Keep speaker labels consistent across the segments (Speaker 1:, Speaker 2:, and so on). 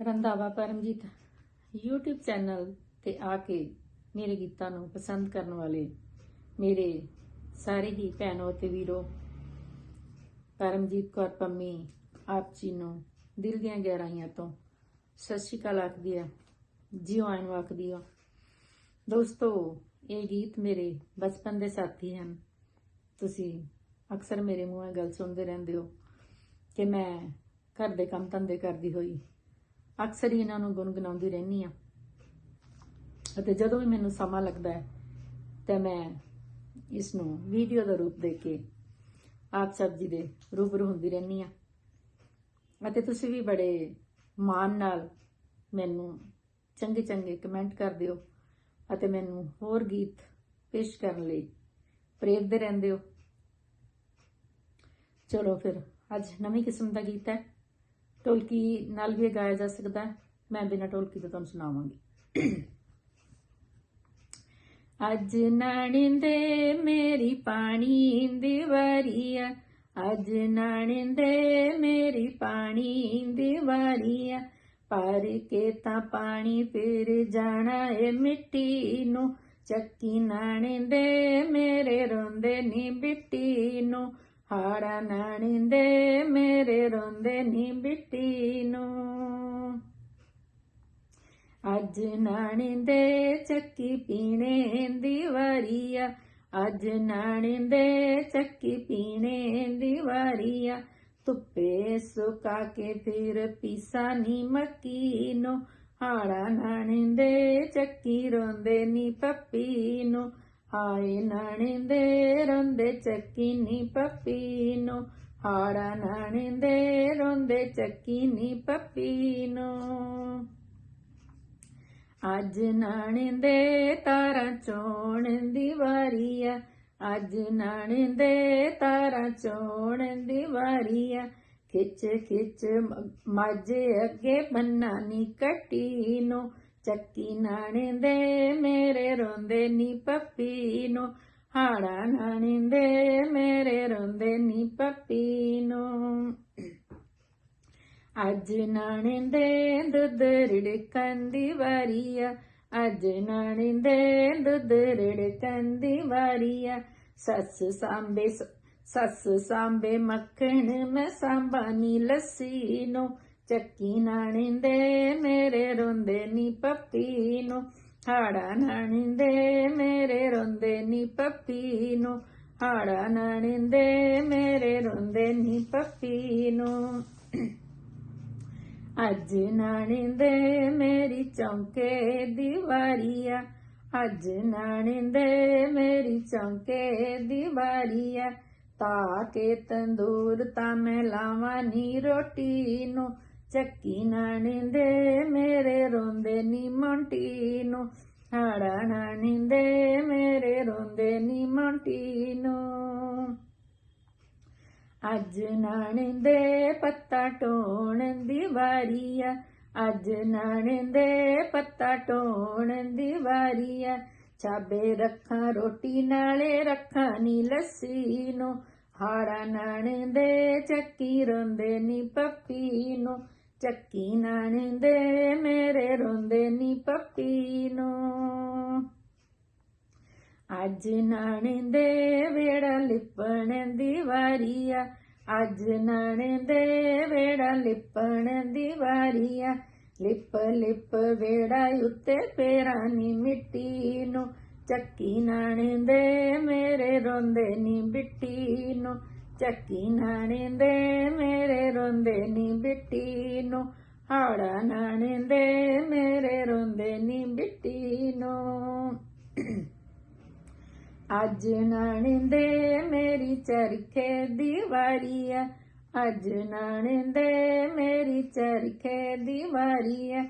Speaker 1: Randhawa Paramjit, YouTube channel ਤੇ ਆ ਕੇ ਮੇਰੇ ਗੀਤਾਂ ਨੂੰ ਪਸੰਦ ਕਰਨ ਵਾਲੇ ਮੇਰੇ ਸਾਰੇ ਹੀ ਭੈਣੋ ਤੇ ਵੀਰੋ, ਪਰਮਜੀਤ ਕੌਰ ਪੰਮੀ, ਆਪ ਜੀ ਨੂੰ ਦਿਲ ਦੀਆਂ ਗਹਿਰਾਈਆਂ ਤੋਂ ਸਤਿ ਸ਼੍ਰੀ ਅਕਾਲ ਆਖਦੀ ਆ, ਜਿਉ ਆਇਨ ਆਖਦੀ ਆ। ਦੋਸਤੋ, ਇਹ ਗੀਤ ਮੇਰੇ ਬਚਪਨ ਦੇ ਸਾਥੀ ਹਨ। ਤੁਸੀਂ ਅਕਸਰ ਮੇਰੇ ਮੂੰਹੋਂ ਇਹ ਗੱਲ ਸੁਣਦੇ ਰਹਿੰਦੇ ਹੋ ਕਿ ਮੈਂ ਘਰ ਦੇ ਕੰਮ ਧੰਦੇ ਕਰਦੀ ਹੋਈ ਅਕਸਰ ਹੀ ਇਹਨਾਂ ਨੂੰ ਗੁੰਗਣਾਉਂਦੀ ਰਹਿੰਦੀ ਆ ਅਤੇ ਜਦੋਂ ਵੀ ਮੈਨੂੰ ਸਮਾਂ ਲੱਗਦਾ ਹੈ, ਤੇ ਮੈਂ ਇਸ ਨੂੰ ਵੀਡੀਓ ਦਾ ਰੂਪ ਦੇ ਕੇ ਆਪ ਸਭ ਜੀ ਦੇ ਰੂਬਰੂ ਹੁੰਦੀ ਰਹਿੰਦੀ ਆ ਅਤੇ ਤੁਸੀਂ ਵੀ ਬੜੇ ਮਾਣ ਨਾਲ ਮੈਨੂੰ ਚੰਗੇ ਚੰਗੇ ਕਮੈਂਟ ਕਰਦੇ ਹੋ ਅਤੇ ਮੈਨੂੰ ਹੋਰ ਗੀਤ ਪੇਸ਼ ਕਰਨ ਲਈ ਪ੍ਰੇਰਦੇ ਰਹਿੰਦੇ ਹੋ। ਚਲੋ ਫਿਰ, ਅੱਜ ਨਵੀਂ ਕਿਸਮ ਦਾ ਗੀਤ ਹੈ। ਢੋਲਕੀ ਨਾਲ ਵੀ ਇਹ ਗਾਇਆ ਜਾ ਸਕਦਾ ਹੈ। ਮੈਂ ਬਿਨਾਂ ਢੋਲਕੀ ਤੋਂ ਤੁਹਾਨੂੰ ਸੁਣਾਵਾਂਗੀ। ਅੱਜ ਨਾਣਿੰਦੇ ਮੇਰੀ ਪਾਣੀ ਦੀ ਵਾਰੀਆ ਅੱਜ ਨਾਣਿੰਦੇ ਮੇਰੀ ਪਾਣੀ ਦੀ ਵਾਰੀਆ ਪਰ ਕੇ ਤਾਂ ਪਾਣੀ ਫਿਰ ਜਾਣਾ ਏ ਮਿੱਟੀ ਨੂੰ, ਚੱਕੀ ਨਾਣਿੰਦੇ ਮੇਰੇ ਰੋਂਦੇ ਨੀ ਬਿੱਟੀ ਨੂੰ। ਹਾੜਾ ਨਾਣਿੰਦੇ ਮੇਰੇ ਰੋਂਦੇ ਨੀ ਬਿੱਟੀ ਨੂੰ। ਅੱਜ ਨਾਣਿੰਦੇ ਚੱਕੀ ਪੀਣੇ ਦੀ ਵਾਰੀਆ ਅੱਜ ਨਾਣਿੰਦੇ ਚੱਕੀ ਪੀਣੇ ਦੀ ਵਾਰੀਆ ਧੁੱਪੇ ਸੁਕਾ ਕੇ ਫਿਰ ਪੀਸਾ ਨੀ ਮੱਕੀ ਨੂੰ ਹਾੜਾ ਨਾਣਿੰਦੇ ਚੱਕੀ ਰੋਂਦੇ ਨੀ ਪੱਪੀ ਨੂੰ। ਹਾਏ ਨਾਣਿੰਦੇ ਰੋਂਦੇ ਚੱਕੀ ਨੀ ਪੱਪੀ ਨੂੰ ਹਾੜਾ ਨਾਣਿੰਦੇ ਰੋਂਦੇ ਚੱਕੀ ਨੀ ਪੱਪੀ ਨੂੰ ਅੱਜ ਨਾਣਿੰਦੇ ਤਾਰਾਂ ਚੋਣ ਦੀ ਵਾਰੀ ਆ। ਅੱਜ ਨਾਣਿੰਦੇ ਤਾਰਾਂ ਚੋਣ ਦੀ ਵਾਰੀ ਆ। ਖਿੱਚ ਖਿੱਚ ਮਾਝੇ ਅੱਗੇ ਬੰਨਾ ਨੀ ਕੱਟੀ ਚੱਕੀ ਨਾਣਿੰਦੇ, ਮੇਰੇ ਰੋਂਦੇ ਨੀ ਪੱਪੀ ਨੂੰ ਹਾੜਾ ਨਾਣਿੰਦੇ, ਮੇਰੇ ਰੋਂਦੇ ਨੀ ਪੱਪੀ ਨੂੰ ਅੱਜ ਨਾਣਿੰਦੇ, ਦੁੱਧ ਰਿੜਕਣ ਦੀ ਵਾਰੀ ਆ। ਅੱਜ ਨਾਣਿੰਦੇ, ਦੁੱਧ ਰਿੜਕਣ ਦੀ ਵਾਰੀ ਆ। ਸੱਸ ਸਾਂਬੇ ਸੱਸ ਸਾਂਬੇ ਮੱਖਣ ਮੈਂ ਸਾਂਬਾਨੀ ਲੱਸੀ ਨੂੰ। ਚੱਕੀ ਨਾਣਿੰਦੇ ਮੇਰੇ ਰੋਂਦੇ ਨੀ ਪੱਪੀ ਨੂੰ। ਹਾੜਾ ਨਾਣਿੰਦੇ ਮੇਰੇ ਰੋਂਦੇ ਨੀ ਪੱਪੀ ਨੂੰ। ਹਾੜਾ ਨਾਣਿੰਦੇ ਮੇਰੇ ਰੋਂਦੇ ਨੀ ਪੱਪੀ ਨੂੰ। ਅੱਜ ਨਾਣਿੰਦੇ ਮੇਰੀ ਚੌਂਕੇ ਦੀ ਵਾਰੀ ਆ ਅੱਜ ਨਾਣਿੰਦੇ ਮੇਰੀ ਚੌਂਕੇ ਦੀ ਵਾਰੀ ਆ ਤਾ ਕੇ ਤੰਦੂਰ ਤਾਂ ਮੈਂ ਲਾਵਾਂ ਨੀ ਰੋਟੀ ਨੂੰ। ਚੱਕੀ ਨਾਣਿੰਦੇ ਮੇਰੇ ਰੋਂਦੇ ਨੀ ਮੋਂਟੀ ਨੂੰ। ਹਾੜਾ ਨਾਣਿੰਦੇ ਮੇਰੇ ਰੋਂਦੇ ਨੀ ਮੋਂਟੀ ਨੂੰ। ਅੱਜ ਨਾਣਿੰਦੇ ਪੱਤਾ ਟੋਣ ਦੀ ਵਾਰੀ ਆ। ਅੱਜ ਨਾਣਿੰਦੇ ਪੱਤਾ ਟੋਣ ਦੀ ਵਾਰੀ ਆ। ਚਾਬੇ ਰੱਖਾਂ, ਰੋਟੀ ਨਾਲੇ ਰੱਖਾਂ ਨੀ ਲੱਸੀ ਨੂੰ। ਹਾੜਾ ਨਾਣਿੰਦੇ ਚੱਕੀ ਰੋਂਦੇ ਨੀ ਪੱਪੀ ਨੂੰ। ਚੱਕੀ ਨਾਣਿੰਦੇ, ਮੇਰੇ ਰੋਂਦੇ ਨੀ ਪੱਪੀ ਨੂੰ। ਅੱਜ ਨਾਣਿੰਦੇ, ਵੇੜਾ ਲਿਪਣ ਦੀ ਵਾਰੀ ਆ। ਅੱਜ ਨਾਣਿੰਦੇ, ਵੇੜਾ ਲਿਪਣ ਦੀ ਵਾਰੀ ਆ। ਲਿਪ ਲਿਪ ਵੇੜਾ ਉੱਤੇ ਪੇਰਾਂ ਨੀ ਮਿੱਟੀ ਨੂੰ। ਚੱਕੀ ਨਾਣਿੰਦੇ, ਮੇਰੇ ਰੋਂਦੇ ਨੀ ਬਿੱਟੀ ਨੂੰ। ਚੱਕੀ ਨਾਣਿੰਦੇ ਮੇਰੇ ਰੋਂਦੇ ਨੀ ਬਿੱਟੀ ਨੂੰ ਹਾੜਾ ਨਾਣਿੰਦੇ ਮੇਰੇ ਰੋਂਦੇ ਨੀ ਬਿੱਟੀ ਨੂੰ ਅੱਜ ਨਾਣਿੰਦੇ ਮੇਰੀ ਚਰਖੇ ਦੀ ਵਾਰੀ ਆ ਅੱਜ ਨਾਣਿੰਦੇ ਮੇਰੀ ਚਰਖੇ ਦੀ ਵਾਰੀ ਆ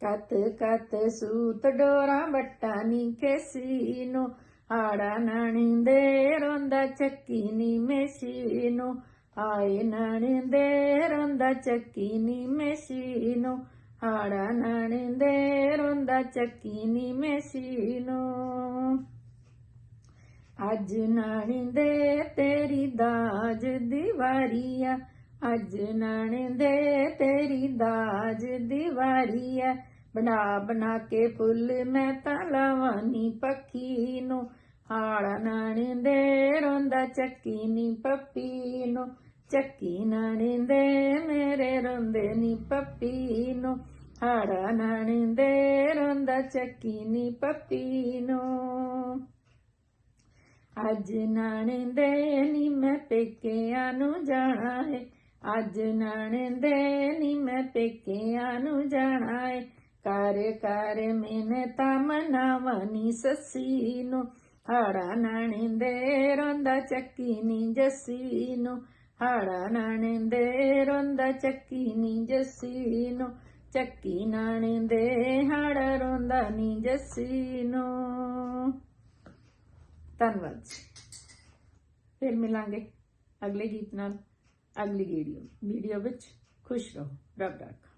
Speaker 1: ਕਤ ਕਤ ਸੂਤ ਡੋਰਾ ਬੱਟਾ ਨੀ ਕੇਸੀ ਨੂੰ ਹਾੜਾ ਨਾਣਿੰਦੇ ਰੋਂਦਾ ਚੱਕੀ ਨੀ ਮੇਸੀ ਨੂੰ ਆਏ ਨਾਣਿੰਦੇ ਰੋਂਦਾ ਚੱਕੀ ਨੀ ਮੇਸੀ ਨੂੰ ਹਾੜਾ ਰੋਂਦਾ ਚੱਕੀ ਨੀ ਮੇਸੀ ਨੂੰ ਅੱਜ ਨਾਣਿੰਦੇ ਤੇਰੀ ਦਾਜ ਦੀ ਵਾਰੀ ਆ ਅੱਜ ਨਾਣੇ ਦੇ ਤੇਰੀ ਦਾਜ ਦੀਵਾਰੀ ਐ ਬਣਾ ਬਣਾ ਕੇ ਫੁੱਲ ਮੈਂ ਤਾਂ ਲਾਵਾਨੀ ਪੱਖੀ ਨੂੰ। ਹਾੜਾ ਨਾਣੇ ਦੇ ਰੋਂਦਾ, ਚੱਕੀ ਨੀ ਪੱਪੀ ਨੂੰ। ਚੱਕੀ ਨਾਣੇ ਦੇ ਮੇਰੇ ਰੋਂਦੇ ਨੀ ਪੱਪੀ ਨੂੰ। ਹਾੜਾ ਨਾਣੇ ਦੇ ਰੋਂਦਾ, ਚੱਕੀ ਨੀ ਪੱਪੀ ਨੂੰ। ਅੱਜ ਨਾਣੇ ਦੇ ਨੀ ਮੈਂ ਪੇਕਿਆਂ ਨੂੰ ਜਾਣਾ ਏ। ਅੱਜ ਨਾਣੇ ਦੇ ਨੀ ਮੈਂ ਪੇਕਿਆਂ ਨੂੰ ਜਾਣਾ ਏ। ਕਰ ਕਰ ਮੈਨੇ ਮਨਾਵਨੀ ਸੱਸੀ ਨੂੰ ਹਾੜਾ ਨਾਣੇ ਰੋਂਦਾ ਚੱਕੀ ਨੀ ਜੱਸੀ ਨੂੰ ਹਾੜਾ ਨਾਣੇ ਰੋਂਦਾ ਚੱਕੀ ਨੀ ਜੱਸੀ ਨੂੰ ਚੱਕੀ ਨਾਣੇ ਹਾੜਾ ਰੋਂਦਾ ਨੀ ਜੱਸੀ ਨੂੰ ਧੰਨਵਾਦ ਜੀ। ਫਿਰ ਮਿਲਾਂਗੇ ਅਗਲੇ ਗੀਤ ਨਾਲ ਅਗਲੀ ਵੀਡੀਓ। ਵੀਡੀਓ ਵਿੱਚ ਖੁਸ਼ ਰਹੋ। ਰੱਬ ਰੱਖਾ